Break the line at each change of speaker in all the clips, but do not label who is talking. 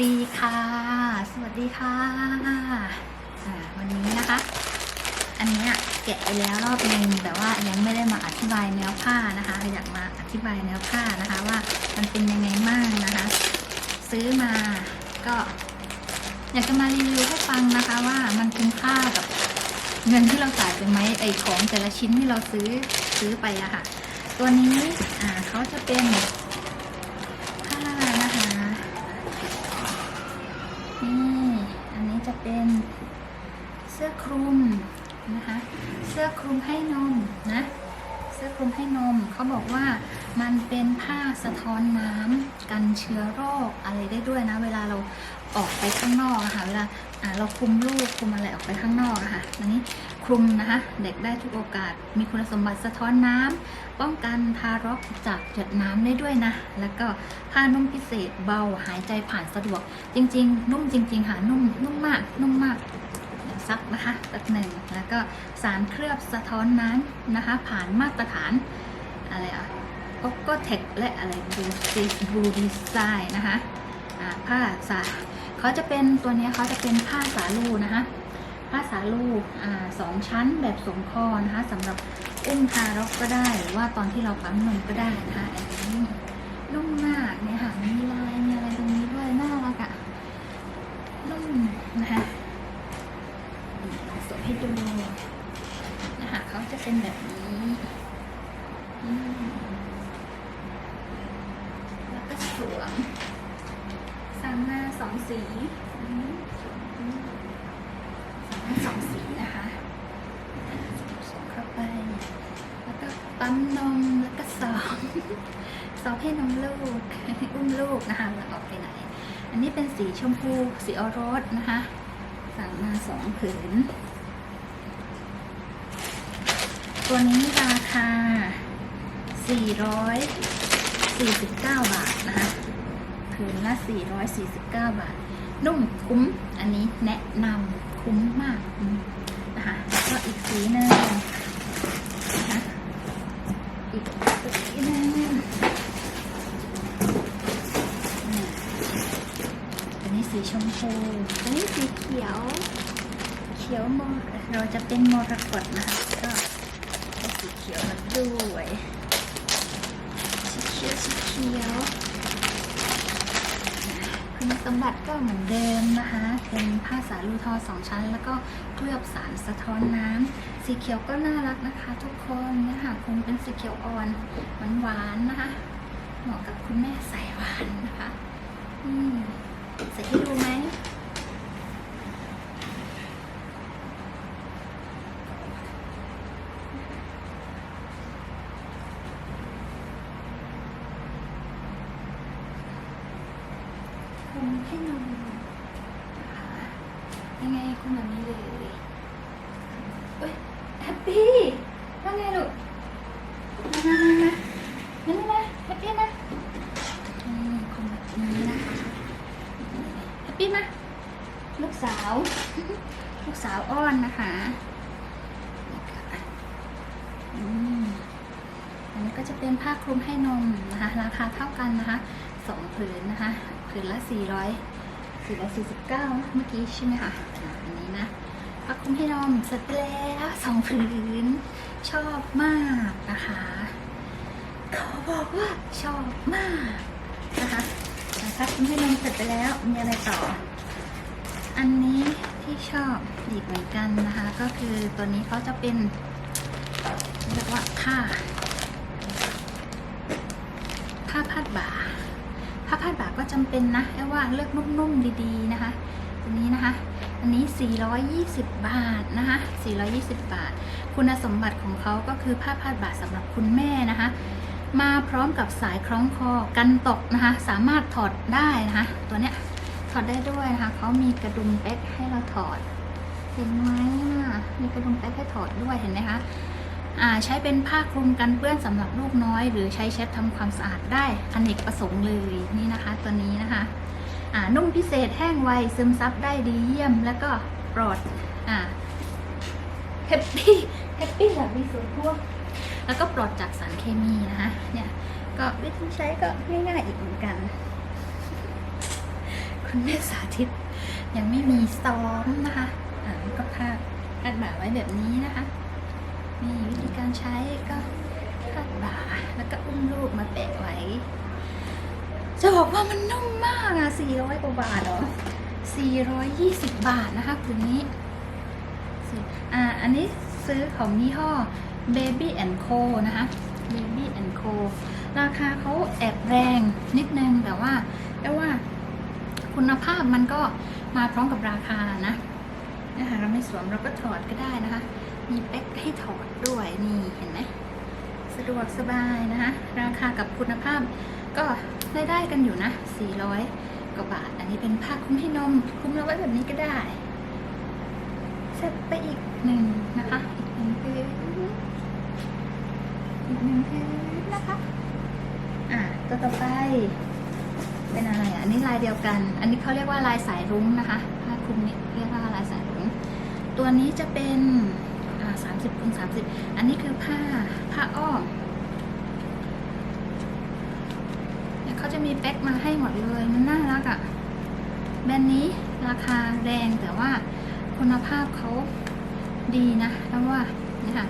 ดีค่ะ สวัสดีค่ะวันนี้นะคะ อันนี้แกะไปแล้วรอบนึงแต่ว่ายังไม่ได้มาอธิบายเนื้อผ้านะคะอยากมาอธิบายเนื้อผ้านะคะว่ามันเป็นยังไงบ้างนะคะ ซื้อมาก็ อยากจะมารีวิวให้ฟังนะคะว่ามันคุ้มค่ากับเงินที่เราจ่ายไปไหมไอของแต่ละชิ้นที่เราซื้อซื้อไปอะค่ะ ตัวนี้อ่าเขาจะเป็น ลุมนะคะ เสื้อคลุมให้นมนะ เสื้อคลุมให้นมเขาบอกว่ามันเป็นผ้าสะท้อนน้ำกันเชื้อโรคอะไรได้ด้วยนะ เวลาเราออกไปข้างนอกอะค่ะเวลาเราคลุมลูกคลุมอะไรออกไปข้างนอกอะค่ะอันนี้คลุมนะคะ เด็กได้ทุกโอกาส มีคุณสมบัติสะท้อนน้ำป้องกันทารกจากหยดน้ำได้ด้วยนะ แล้วก็ผ้านุ่มพิเศษเบาหายใจผ่านสะดวก จริง ๆ นุ่มจริง ๆ ค่ะนุ่มนุ่มมากนุ่มมาก ซักนะคะตักหนึ่งแล้วก็สารเคลือบสะท้อนน้ำนะคะ ผ่านมาตรฐานอะไรอะโอโกเทคและอะไรบูซีบูดีไซน์นะคะอ่าผ้าสาเขาจะเป็นตัวเนี้ยเขาจะเป็นผ้าสาลูนะคะผ้าสาลูอ่าสองชั้นแบบสมคอนะคะสำหรับอุ้มทารกก็ได้ หรือว่าตอนที่เราปั๊มนมก็ได้นะคะอันนี้นุ่มมากเนี่ยค่ะมีลายมีอะไรตรงนี้ด้วยน่ารักอะนุ่มนะคะสวยให้ดูนะคะ เขาจะเป็นแบบนี้ แล้วก็สวมสั่งมาสองสีอืมอืมทั้งสองสีนะคะสวมเข้าไป แล้วก็ปั๊มนม แล้วก็สองสองให้นมลูก อุ้มลูกนะคะแล้วออกไปไหน อันนี้เป็นสีชมพู สีออโรสนะคะ สั่งมาสองผืน ตัวนี้ราคา 449 บาทนะคะผืนละ 449 บาท นุ่มคุ้ม อันนี้แนะนำคุ้มมากอืมนะคะแล้วก็อีกสีหนึ่งนะคะอีกสีหนึ่งอืมอันนี้สีชมพูอันนี้สีเขียว เขียวมรเราจะเป็นมรกตนะคะก็ได้สีเขียวมา ด้วยสีเขียวสีเขียวคุณสมบัติก็เหมือนเดิมนะคะ เป็นผ้าสาลูทอสองชั้น แล้วก็เคลือบสารสะท้อนน้ำสีเขียวก็น่ารักนะคะ ทุกคนนะคะคงเป็นสีเขียวอ่อนหวานๆนะคะเหมาะกับคุณแม่ใส่หวานนะคะ อืมใส่ให้ดูไหม คุณให้นมนะคะ ยังไงคุณแบบนี้เลยเอ้ยแฮปปี้ว่าไงลูกมามามามานั่นะแฮปปี้นะคุณแบบนี้นะคะแฮปปี้มาลูกสาว ลูกสาวอ้อนนะคะอืมอันนี้ก็จะเป็นผ้าคลุมให้นมนะคะ ราคาเท่ากันนะคะสองผืนนะคะ ผืนละ400 449นะเมื่อกี้ใช่ไหมคะอันนี้นะพักคุ้มให้นมเสร็จแล้วสองผืน ชอบมากนะคะ เขาบอกว่าชอบมากนะคะพักคุ้มให้นมเสร็จไปแล้ว มีอะไรต่อ อันนี้ที่ชอบอีเหมือนกันนะคะ ก็คือตัวนี้เขาจะเป็นเรียกว่าผ้าผ้าพาดบ่า ผ้าพาดบ่าก็จำ เป็นนะแค่ว่าเลือกนุ่มๆดีๆนะคะตัวนี้นะคะ อันนี้ 420 บาทนะคะ 420 บาท คุณสมบัติของเขาก็คือผ้าพาดบ่าสำหรับคุณแม่นะคะ มาพร้อมกับสายคล้องคอกันตกนะคะ สามารถถอดได้นะคะ ตัวเนี้ยถอดได้ด้วยนะคะเขามีกระดุมเป๊กให้เราถอด เห็นไหมอะมีกระดุมเป๊กให้ถอดด้วยเห็นไหมคะ ใช้เป็นผ้าคลุมกันเปื้อนสำหรับลูกน้อย หรือใช้เช็ดทำความสะอาดได้อเนกประสงค์เลยนี่นะคะ ตัวนี้นะคะนุ่มพิเศษแห้งไวซึมซับได้ดีเยี่ยม แล้วก็ปลอดแฮปปี้แฮปปี้แบบมีส่วนร่วมแล้วก็ปลอดจากสารเคมีนะคะเนี่ยก็วิธีใช้ก็ง่ายๆอีกเหมือนกัน คุณแม่สาธิต ยังไม่มีซ้อมนะคะอ่าก็คาดคาดบ่าไว้แบบนี้นะคะ นี่วิธีการใช้ก็คาดบ่าแล้วก็อุ้มลูกมาแปะไว้ จะบอกว่ามันนุ่มมากอะ400กว่าบาทเหรอ420 บาทนะคะผืนนี้อ่าอันนี้ซื้อของยี่ห้อ Baby and Co นะคะ Baby and Co ราคาเขาแอบแรงนิดนึงแต่ว่าแต่ว่าคุณภาพมันก็มาพร้อมกับราคานะนะคะเราไม่สวมเราก็ถอดก็ได้นะคะ มีแป๊กให้ถอดด้วยนี่เห็นไหมสะดวกสบายนะคะราคากับคุณภาพก็ได้ได้กันอยู่นะ 400 กว่าบาท อันนี้เป็นผ้าคลุมให้นมคลุมเอาไว้แบบนี้ก็ได้เสร็จไปอีกหนึ่งนะคะ อีกหนึ่งพื้นอีกหนึ่งพื้นนะคะ อะตัวต่อไป เป็นอะไรอะ อันนี้ลายเดียวกัน อันนี้เขาเรียกว่าลายสายรุ้งนะคะ ผ้าคลุมนี้เรียกว่าลายสายรุ้ง ตัวนี้จะเป็น อ่าสามสิบคูณสามสิบอันนี้คือผ้าผ้าอ้อมเนี่ยเขาจะมีแป๊กมาให้หมดเลยมันน่ารักอะ่ะแบรนด์นี้ราคาแรงแต่ว่าคุณภาพเขาดีนะแล้วว่านี่ค่ะ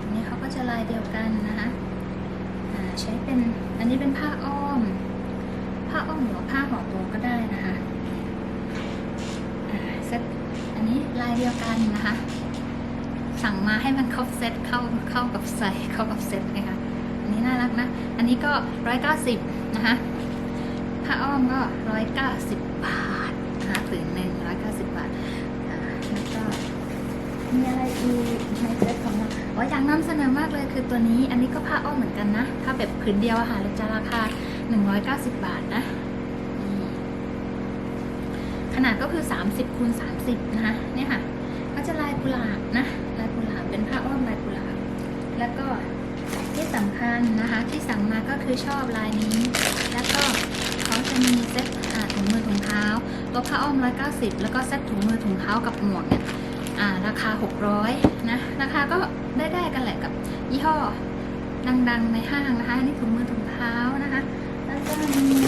อันนี้เขาก็จะลายเดียวกันนะคะใช้เป็นอันนี้เป็นผ้าอ้อม ผ้าอ้อมหรือว่าผ้าห่อตัวก็ได้นะคะ อ่าเซตอันนี้ลาย เดียวกันนะคะ สั่งมาให้มันครบเซตเข้าเข้ากับใส่เข้ากับเซตนะคะอันนี้น่ารักนะ อันนี้ก็ร้อยเก้าสิบนะคะผ้าอ้อมก็ร้อยเก้าสิบบาทนะคะผืนหนึ่งร้อยเก้าสิบบาทแล้วก็มีอะไรอีกในเซตของเราอ๋ออยากนำเสนอมากเลยคือตัวนี้ อันนี้ก็ผ้าอ้อมเหมือนกันนะ ถ้าแบบผืนเดียวอะค่ะเราจะราคา190บาทนะ นาดก็คือ 30คูณ30นะคะเนี่ยค่ะ ก็จะลายกุหลาบนะ ลายกุหลาบเป็นผ้าอ้อมลายกุหลาบ แล้วก็ที่สำคัญนะคะ ที่สั่งมาก็คือชอบลายนี้ แล้วก็เขาจะมีเซ็ตอ่าถุงมือถุงเท้า ตัวผ้าอ้อม 190 แล้วก็เซ็ตถุงมือถุงเท้ากับหมวกเนี่ยอ่าราคา 600 นะ ราคาก็ได้ได้กันแหละกับยี่ห้อดังๆในห้างนะคะ นี่ถุงมือถุงเท้านะคะ แล้วก็มี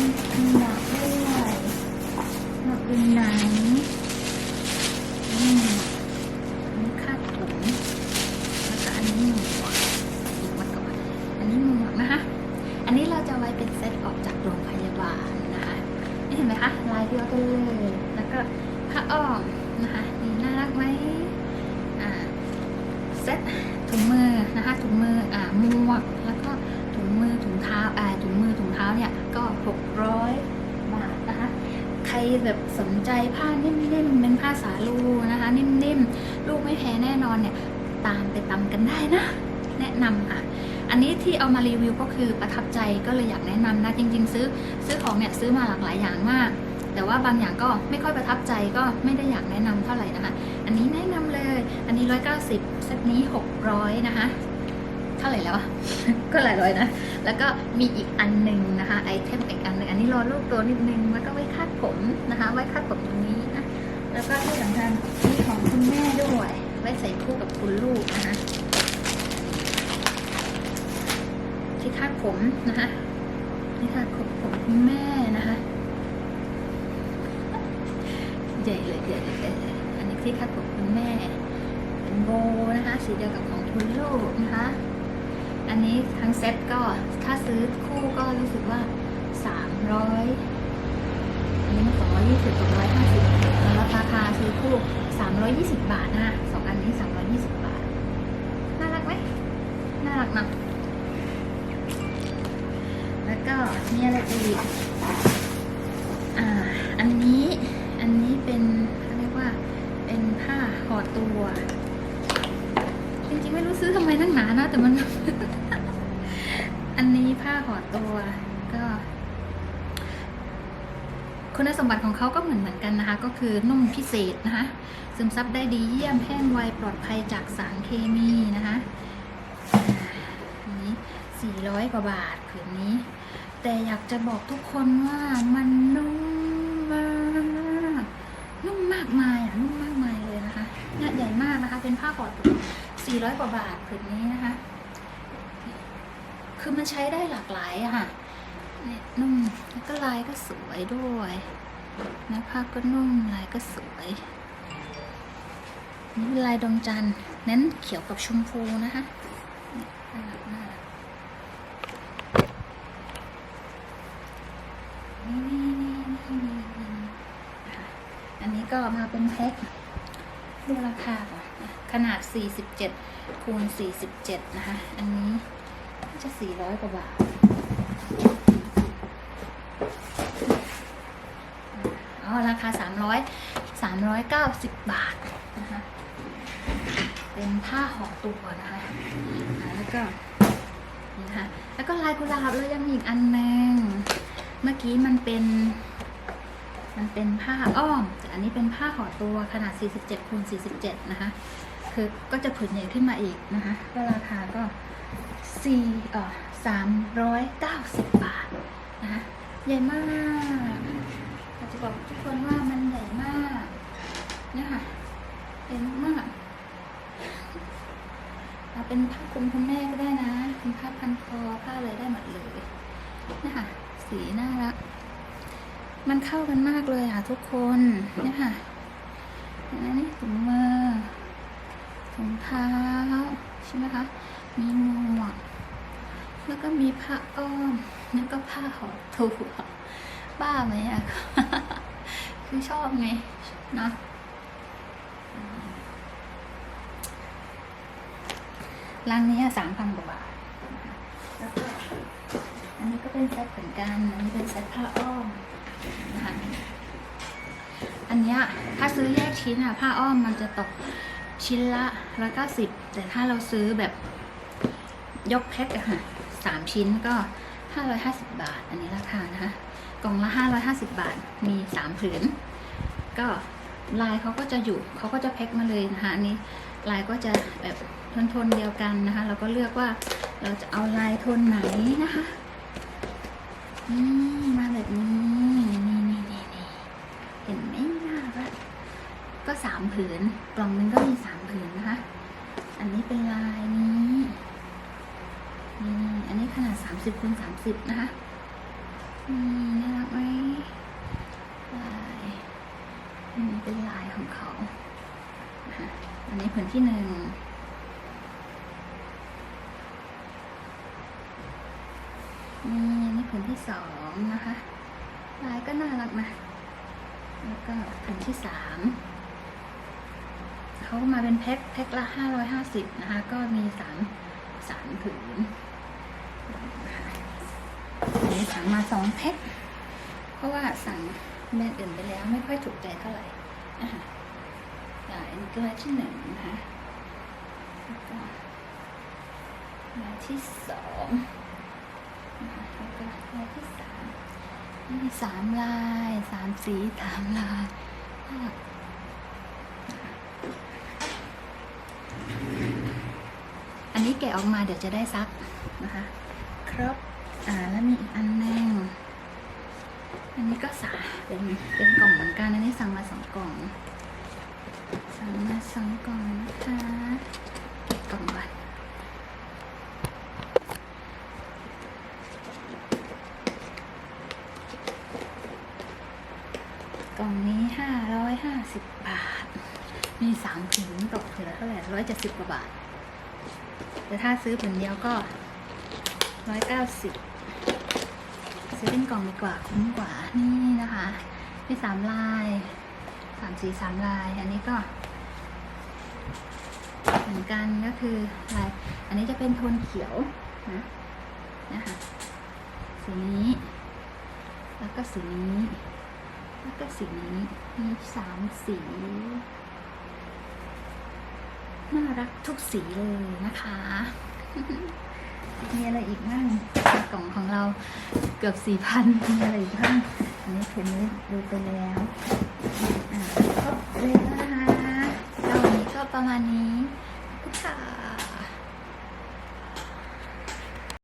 หมวกด้วย หมวกเป็นหนังอืมนนี้คาดผมแล้วก็อันนี้หมวกอีกวันก่อนอันนี้หมวกนะคะ อันนี้เราจะไว้เป็นเซตออกจากโรงพยาบาลนะคะนี่เห็นไหมคะลายเดียวกันเลยแล้วก็ผ้าอ้อมนะคะนี่น่ารักไหมอ่าเซตถุงมือนะคะถุงมืออ่าหมวกแล้วก็ถุงมือถุงเท้าอ่าถุงมือถุงเท้าเนี่ยก็600บาทนะคะใคร แบบสนใจผ้านิ่มๆเป็นผ้าสาลูนะคะ นิ่มๆ ลูกไม่แพ้แน่นอนเนี่ย ตามไปตำกันได้นะ แนะนำค่ะ อันนี้ที่เอามารีวิวก็คือประทับใจก็เลยอยากแนะนำนะ จริง ๆ ซื้อซื้อของเนี่ยซื้อมาหลากหลายอย่างมาก แต่ว่าบางอย่างก็ไม่ค่อยประทับใจก็ไม่ได้อยากแนะนำเท่าไหร่นะคะ อันนี้แนะนำเลย อันนี้ 190เซตนี้ 600 นะคะ เท่าไหร่แล้ว ก็หลายร้อยนะ แล้วก็มีอีกอันหนึ่งนะคะไอเทมอีกอันหนึ่งอันนี้รอลูกตัวนิดนึงแล้วก็ไว้คาดผมนะคะ ไว้คาดผมตรงนี้นะแล้วก็ที่สำคัญมีของคุณแม่ด้วย ไว้ใส่คู่กับคุณลูกนะคะที่คาดผมนะคะที่คาดผมผมคุณแม่นะคะใหญ่เลยใหญ่เลยใหญ่เลยอันนี้ที่คาดผมคุณแม่เป็นโบนะคะสีเดียวกับของคุณลูกนะคะ อันนี้ทั้งเซ็ตก็ถ้าซื้อคู่ก็รู้สึกว่า 300 อันนี้มัน220กับ150แล้วราคาซื้อคู่ 320 บาทนะคะสองอันนี้ 320 บาท น่ารักไหมน่ารักนะแล้วก็มีอะไรอีกอ่า อันนี้ อันนี้เป็นเขาเรียกว่าเป็นผ้าห่อตัว จริงๆไม่รู้ซื้อทำไมนั่งหนานะแต่มัน อันนี้ผ้าห่อตัวก็ คุณสมบัติของเขาก็เหมือนเหมือนกันนะคะ ก็คือนุ่มพิเศษนะคะ ซึมซับได้ดีเยี่ยมแห้งไวปลอดภัยจากสารเคมีนะคะอ่าอันนี้400กว่าบาทผืนนี้ แต่อยากจะบอกทุกคนว่ามันนุ่มมากนุ่มมากมายอะนุ่มมากมายเลยนะคะเนี่ยใหญ่มากนะคะ เป็นผ้าห่อตัว 400 กว่าบาทผืนนี้นะคะ คือมันใช้ได้หลากหลายอะค่ะนุ่มแล้วก็ลายก็สวยด้วยนะผ้าก็นุ่มลายก็สวย นี่เป็นลายดวงจันทร์เน้นเขียวกับชมพูนะคะนี่น่ารักน่ารักนี่นี่นี่นี่นี่อันนี้ก็มาเป็นแพ็คดูราคาก่อน ขนาด 47 คูณ 47 นะคะ อันนี้จะ 400 กว่าบาท อ๋อ ราคา 300 390 บาทนะคะ เป็นผ้าห่อตัวนะคะ แล้วก็นะคะ แล้วก็ลายกุหลาบเรายังมีอีกอันหนึงเมื่อกี้มันเป็น มันเป็นผ้าอ้อม แต่อันนี้เป็นผ้าห่อตัวขนาด 47คูณ47 นะคะ คือก็จะผืนใหญ่ขึ้นมาอีกนะคะก็ราคาก็4เอ่อ390บบาทนะคะใหญ่มากอยากจะบอกทุกคนว่ามันใหญ่มากเนี่ยค่ะใหญ่มากเอาเป็นผ้าคลุมคุณแม่ก็ได้นะเป็นผ้าพันคอผ้าอะไรได้หมดเลยเนี่ยค่ะสีน่ารักมันเข้ากันมากเลยค่ะทุกคนเนี่ยค่ะนี่ถุงมือ ถุงเท้าใช่ไหมคะ มีหมวก แล้วก็มีผ้าอ้อม แล้วก็ผ้าห่อตัวบ้าไหมอะคือชอบไงนะร้านนี้สามพันกว่าบาทแล้วก็อันนี้ก็เป็นเซ็ตเหมือนกัน อันนี้เป็นเซ็ตผ้าอ้อมนะคะอันเนี้ยถ้าซื้อแยกชิ้นอะผ้าอ้อมมันจะตกชิ้นละ ร้อยเก้าสิบแต่ถ้าเราซื้อแบบยกแพ็คอะค่ะสามชิ้นก็ห้าร้อยห้าสิบบาท อันนี้ราคานะคะกล่องละห้าร้อยห้าสิบบาทมีสามผืน ก็ลายเขาก็จะอยู่เขาก็จะแพ็คมาเลยนะคะอันนี้ลายก็จะแบบโทนเดียวกันนะคะ เราก็เลือกว่าเราจะเอาลายโทนไหนนะคะนี่มาแบบนี้นี่นี่นี่นี่เห็นไหมน่ารักก็สามผืนกล่องนึงก็มีสามผืนนะคะ อันนี้เป็นลายนี้ นี่อันนี้ข นาด30คูณ30นะคะนี่น่ารักไหมลายอันนี้เป็นลายของเขานะคะอันนี้ผืนที่หนึ่งนี่อันนี่ผืนที่สองนะคะ ลายก็น่ารักนะแล้วก็ผืนที่สามเขามาเป็นแพ็คแพ็คละ550นะคะ ก็มีสามสามผืน อันนี้สั่งมาสองแพ็คเพราะว่าสั่งแบรนด์อื่นไปแล้วไม่ค่อยถูกใจเท่าไหร่นะคะอ่าอันนี้ก็ลายที่หนึ่งนะคะแล้วก็ลายที่สองนะคะแล้วก็ลายที่สามมีสามลายสามสีสามลายน่ารักอันนี้แกะออกมาเดี๋ยวจะได้ซักนะคะ ครับ อ่าแล้วมีอีกอันหนึ่งอันนี้ก็สาเป็นเป็นกล่องเหมือนกันอันนี้สั่งมาสองกล่องสั่งมาสองกล่องนะคะกล่องบัตรกล่องนี้ห้าร้อยห้าสิบบาท มีสามผืนตกผืนละเท่าไหร่ร้อยเจ็ดสิบกว่าบาท แต่ถ้าซื้อผืนเดียวก็ร้อยเก้าสิบ ซื้อเป็นกล่องดีกว่าคุ้มกว่านี่นะคะมีสามลายสามสีสามลาย อันนี้ก็ เหมือนกันก็คือลายอันนี้จะเป็นโทนเขียวนะนะคะสีนี้ แล้วก็สีนี้ แล้วก็สีนี้มีสามสีน่ารักทุกสีเลยนะคะ มีอะไรอีกบ้างกล่องของเราเกือบสี่พันมีอะไรอีกบ้างอันนี้เห็นนี้ดูไปแล้วอ่าครบเลยนะคะก็วันนี้ก็ประมาณนี้